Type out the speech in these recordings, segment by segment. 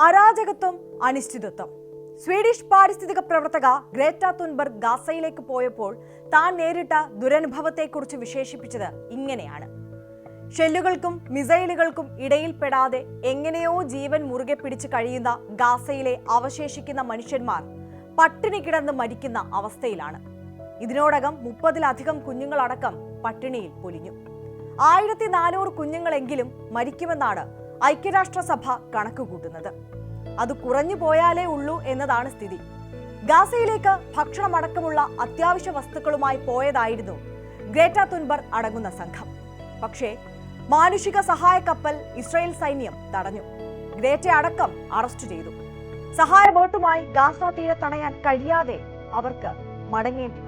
അരാജകത്വം അനിശ്ചിതത്വം. സ്വീഡിഷ് പാരിസ്ഥിതിക പ്രവർത്തക ഗ്രേറ്റ തുൻബർഗ് ഗാസയിലേക്ക് പോയപ്പോൾ താൻ നേരിട്ട ദുരനുഭവത്തെക്കുറിച്ച് വിശേഷിപ്പിച്ചത് ഇങ്ങനെയാണ്. ഷെല്ലുകൾക്കും മിസൈലുകൾക്കും ഇടയിൽപ്പെടാതെ എങ്ങനെയോ ജീവൻ മുറുകെ പിടിച്ച് കഴിയുന്ന ഗാസയിലെ അവശേഷിക്കുന്ന മനുഷ്യന്മാർ പട്ടിണി കിടന്ന് മരിക്കുന്ന അവസ്ഥയിലാണ്. ഇതിനോടകം മുപ്പതിലധികം കുഞ്ഞുങ്ങളടക്കം പട്ടിണിയിൽ പൊലിഞ്ഞു. ആയിരത്തി നാനൂറ് കുഞ്ഞുങ്ങളെങ്കിലും മരിക്കുമെന്നാണ് ഐക്യരാഷ്ട്രസഭ കണക്കുകൂട്ടുന്നത്. അത് കുറഞ്ഞു പോയാലേ ഉള്ളൂ എന്നതാണ് സ്ഥിതി. ഗാസയിലേക്ക് ഭക്ഷണമടക്കമുള്ള അത്യാവശ്യ വസ്തുക്കളുമായി പോയതായിരുന്നു ഗ്രേറ്റ തുൻബർ അടങ്ങുന്ന സംഘം. പക്ഷേ മാനുഷിക സഹായ കപ്പൽ ഇസ്രായേൽ സൈന്യം തടഞ്ഞു. ഗ്രേറ്റ അടക്കം അറസ്റ്റ് ചെയ്തു. സഹായ ബോട്ടുമായി ഗാസ തീരെ തടയാൻ കഴിയാതെ അവർക്ക് മടങ്ങേണ്ടി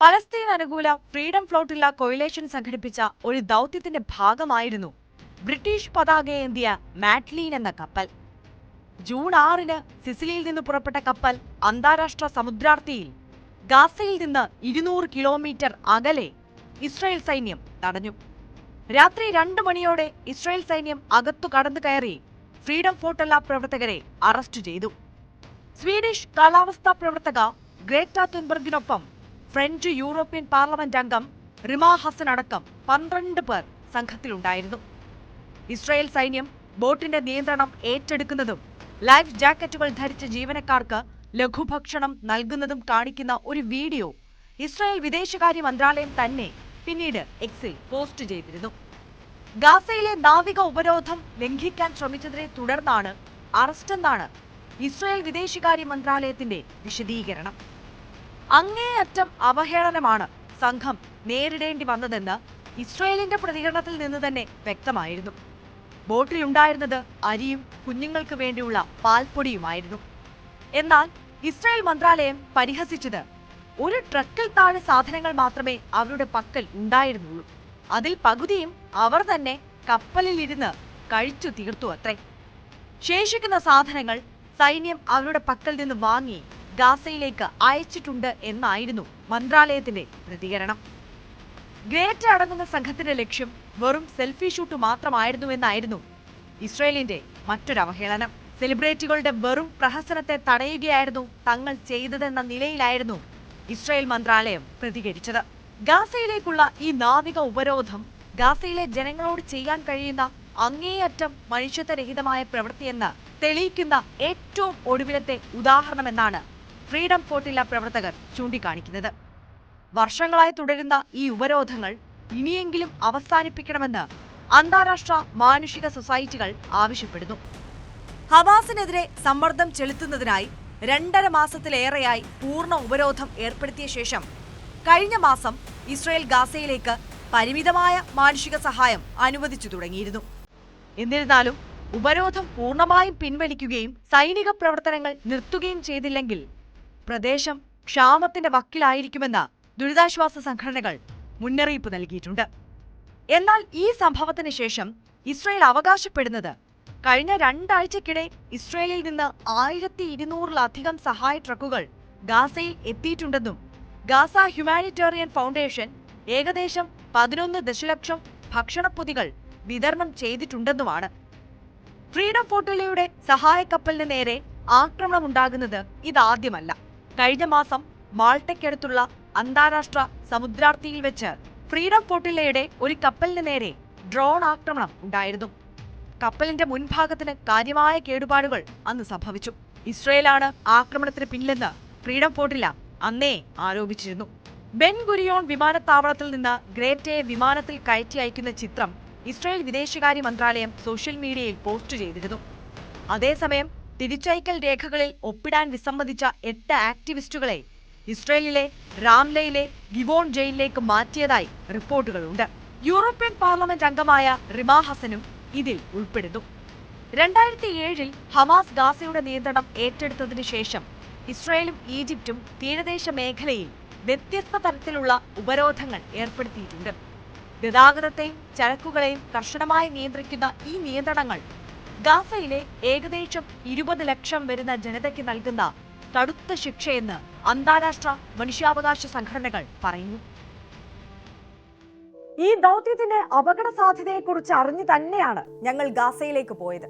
പലസ്തീൻ അനുകൂല ഫ്രീഡം ഫ്ലോട്ടില്ല കൊയിലേഷൻ സംഘടിപ്പിച്ച ഒരു ദൗത്യത്തിന്റെ ഭാഗമായിരുന്നു ബ്രിട്ടീഷ് പതാകയേന്തിയ മാറ്റ്ലീൻ എന്ന കപ്പൽ. ജൂൺ ആറിന് സിസിലിയിൽ നിന്ന് പുറപ്പെട്ട കപ്പൽ അന്താരാഷ്ട്ര സമുദ്രാർത്ഥിയിൽ ഗാസയിൽ നിന്ന് ഇരുന്നൂറ് കിലോമീറ്റർ അകലെ ഇസ്രായേൽ സൈന്യം തടഞ്ഞു. രാത്രി രണ്ട് മണിയോടെ ഇസ്രായേൽ സൈന്യം അകത്തു കടന്നു കയറി ഫ്രീഡം ഫോട്ടല്ല പ്രവർത്തകരെ അറസ്റ്റ് ചെയ്തു. സ്വീഡിഷ് കാലാവസ്ഥാ പ്രവർത്തക ഗ്രേറ്റ തുൻബർഗിനൊപ്പം ഫ്രഞ്ച് യൂറോപ്യൻ പാർലമെന്റ് അംഗം റിമാ ഹസൻ അടക്കം പന്ത്രണ്ട് പേർ സംഘത്തിലുണ്ടായിരുന്നു. ഇസ്രായേൽ സൈന്യം ബോട്ടിന്റെ നിയന്ത്രണം ഏറ്റെടുക്കുന്നതും ലൈഫ് ജാക്കറ്റുകൾ ധരിച്ച ജീവനക്കാർക്ക് ലഘുഭക്ഷണം നൽകുന്നതും കാണിക്കുന്ന ഒരു വീഡിയോ ഇസ്രായേൽ വിദേശകാര്യ മന്ത്രാലയം തന്നെ പിന്നീട് എക്സിൽ പോസ്റ്റ് ചെയ്തിരുന്നു. ഗാസയിലെ നാവിക ഉപരോധം ലംഘിക്കാൻ ശ്രമിച്ചതിനെ തുടർന്നാണ് അറസ്റ്റെന്നാണ് ഇസ്രായേൽ വിദേശകാര്യ മന്ത്രാലയത്തിന്റെ വിശദീകരണം. അങ്ങേയറ്റം അവഹേളനമാണ് സംഘം നേരിടേണ്ടി വന്നതെന്ന് ഇസ്രയേലിന്റെ പ്രതികരണത്തിൽ നിന്ന് തന്നെ വ്യക്തമായിരുന്നു. ബോട്ടിലുണ്ടായിരുന്നത് അരിയും കുഞ്ഞുങ്ങൾക്ക് വേണ്ടിയുള്ള പാൽപ്പൊടിയുമായിരുന്നു. എന്നാൽ ഇസ്രായേൽ മന്ത്രാലയം പരിഹസിച്ചത് ഒരു ട്രക്കിൽ താഴെ സാധനങ്ങൾ മാത്രമേ അവരുടെ പക്കൽ ഉണ്ടായിരുന്നുള്ളൂ. അതിൽ പകുതിയും അവർ തന്നെ കപ്പലിൽ ഇരുന്ന് കഴിച്ചു തീർത്തു അത്രേ. ശേഷിക്കുന്ന സാധനങ്ങൾ സൈന്യം അവരുടെ പക്കൽ നിന്ന് വാങ്ങി ഗാസയിലേക്ക് അയച്ചിട്ടുണ്ട് എന്നായിരുന്നു മന്ത്രാലയത്തിന്റെ പ്രതികരണം. ഗ്രേറ്റ് അടങ്ങുന്ന സംഘത്തിന്റെ ലക്ഷ്യം വെറും സെൽഫി ഷൂട്ട് മാത്രമായിരുന്നുവെന്നായിരുന്നു ഇസ്രയേലിന്റെ മറ്റൊരു അവഹേളനം. സെലിബ്രിറ്റികളുടെ വെറും പ്രഹസനത്തെ തടയുകയായിരുന്നു തങ്ങൾ ചെയ്തതെന്ന നിലയിലായിരുന്നു ഇസ്രായേൽ മന്ത്രാലയം പ്രതികരിച്ചത്. ഗാസയിലേക്കുള്ള ഈ നാവിക ഉപരോധം ഗാസയിലെ ജനങ്ങളോട് ചെയ്യാൻ കഴിയുന്ന അങ്ങേയറ്റം മനുഷ്യത്വരഹിതമായ പ്രവൃത്തിയെന്ന് തെളിയിക്കുന്ന ഏറ്റവും ഒടുവിലത്തെ ഉദാഹരണമെന്നാണ് ഫ്രീഡം ഫോർട്ടില്ല പ്രവർത്തകർ ചൂണ്ടിക്കാണിക്കുന്നത്. വർഷങ്ങളായി തുടരുന്ന ഈ ഉപരോധങ്ങൾ ഇനിയെങ്കിലും അവസാനിപ്പിക്കണമെന്ന് അന്താരാഷ്ട്ര മാനുഷിക സൊസൈറ്റികൾ ആവശ്യപ്പെടുന്നു. ഹവാസിനെതിരെ സമ്മർദ്ദം ചെലുത്തുന്നതിനായി രണ്ടര മാസത്തിലേറെയായി പൂർണ ഉപരോധം ഏർപ്പെടുത്തിയ ശേഷം കഴിഞ്ഞ മാസം ഇസ്രയേൽ ഗാസയിലേക്ക് പരിമിതമായ മാനുഷിക സഹായം അനുവദിച്ചു തുടങ്ങിയിരുന്നു. എന്നിരുന്നാലും ഉപരോധം പൂർണമായും പിൻവലിക്കുകയും സൈനിക പ്രവർത്തനങ്ങൾ നിർത്തുകയും ചെയ്തില്ലെങ്കിൽ പ്രദേശം ക്ഷാമത്തിന്റെ വക്കിലായിരിക്കുമെന്ന് ദുരിതാശ്വാസ സംഘടനകൾ മുന്നറിയിപ്പ് നൽകിയിട്ടുണ്ട്. എന്നാൽ ഈ സംഭവത്തിന് ശേഷം ഇസ്രയേൽ അവകാശപ്പെടുന്നത് കഴിഞ്ഞ രണ്ടാഴ്ചക്കിടെ ഇസ്രയേലിൽ നിന്ന് ആയിരത്തി ഇരുന്നൂറിലധികം സഹായ ട്രക്കുകൾ ഗാസയിൽ എത്തിയിട്ടുണ്ടെന്നും ഗാസ ഹ്യൂമാനിറ്റേറിയൻ ഫൗണ്ടേഷൻ ഏകദേശം പതിനൊന്ന് ദശലക്ഷം ഭക്ഷണപ്പൊതികൾ വിതരണം ചെയ്തിട്ടുണ്ടെന്നുമാണ്. ഫ്രീഡം ഫോട്ടോലയുടെ സഹായ കപ്പലിന് നേരെ ആക്രമണമുണ്ടാകുന്നത് ഇതാദ്യമല്ല. കഴിഞ്ഞ മാസം മാൾട്ടയ്ക്കടുത്തുള്ള അന്താരാഷ്ട്ര സമുദ്രാർത്ഥിയിൽ വെച്ച് ഫ്രീഡം ഫോട്ടില്ലയുടെ ഒരു കപ്പലിന് നേരെ ഡ്രോൺ ആക്രമണം ഉണ്ടായിരുന്നു. കപ്പലിന്റെ മുൻഭാഗത്തിന് കാര്യമായ കേടുപാടുകൾ അന്ന് സംഭവിച്ചു. ഇസ്രയേലാണ് ആക്രമണത്തിന് പിന്നിലെന്ന് ഫ്രീഡം ഫോട്ടില്ല അന്നേ ആരോപിച്ചിരുന്നു. ബെൻ ഗുരിയോൺ വിമാനത്താവളത്തിൽ നിന്ന് ഗ്രേറ്റയെ വിമാനത്തിൽ കയറ്റി അയക്കുന്ന ചിത്രം ഇസ്രായേൽ വിദേശകാര്യ മന്ത്രാലയം സോഷ്യൽ മീഡിയയിൽ പോസ്റ്റ് ചെയ്തിരുന്നു. അതേസമയം തിരിച്ചയക്കൽ രേഖകളിൽ ഒപ്പിടാൻ വിസമ്മതിച്ച എട്ട് ആക്ടിവിസ്റ്റുകളെ ഇസ്രയേലിലെ റാംലയിലെ ഗിവോൺ ജയിലിലേക്ക് മാറ്റിയതായി റിപ്പോർട്ടുകളുണ്ട്. യൂറോപ്യൻ പാർലമെന്റ് അംഗമായ റിമാ ഹസനും ഇതിൽ ഉൾപ്പെടുന്നു. രണ്ടായിരത്തി ഏഴിൽ ഹമാസ് ഗാസയുടെ നിയന്ത്രണം ഏറ്റെടുത്തതിനു ശേഷം ഇസ്രയേലും ഈജിപ്തും തീരദേശ മേഖലയിൽ വ്യത്യസ്ത തരത്തിലുള്ള ഉപരോധങ്ങൾ ഏർപ്പെടുത്തിയിട്ടുണ്ട്. ഗതാഗതത്തെയും ചരക്കുകളെയും കർശനമായി നിയന്ത്രിക്കുന്ന ഈ നിയന്ത്രണങ്ങൾ ഗാസയിലെ ഏകദേശം ഇരുപത് ലക്ഷം വരുന്ന ജനതയ്ക്ക് നൽകുന്ന കടുത്ത ശിക്ഷയെന്ന് അന്താരാഷ്ട്ര മനുഷ്യാവകാശ സംഘടനകൾ പറയുന്നു. ഈ ദൗത്യത്തിന്റെ അപകട സാധ്യതയെക്കുറിച്ച് അറിഞ്ഞു തന്നെയാണ് ഞങ്ങൾ ഗാസയിലേക്ക് പോയത്.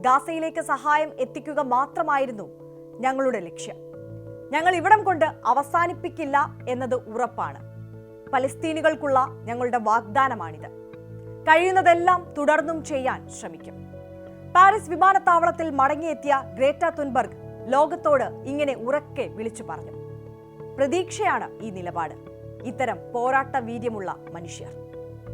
ഗാസയിലേക്ക് സഹായം എത്തിക്കുക മാത്രമായിരുന്നു ഞങ്ങളുടെ ലക്ഷ്യം. ഞങ്ങൾ ഇവിടം കൊണ്ട് അവസാനിപ്പിക്കില്ല എന്നത് ഉറപ്പാണ്. പലസ്തീനുകൾക്കുള്ള ഞങ്ങളുടെ വാഗ്ദാനമാണിത്. കഴിയുന്നതെല്ലാം തുടർന്നും ചെയ്യാൻ ശ്രമിക്കും. പാരീസ് വിമാനത്താവളത്തിൽ മടങ്ങിയെത്തിയ ഗ്രേറ്റ തുൻബർഗ് ലോകത്തോട് ഇങ്ങനെ ഉറക്കെ വിളിച്ചു പറഞ്ഞു. പ്രതീക്ഷയാണ് ഈ നിലപാട്. ഇത്തരം പോരാട്ട വീര്യമുള്ള മനുഷ്യർ.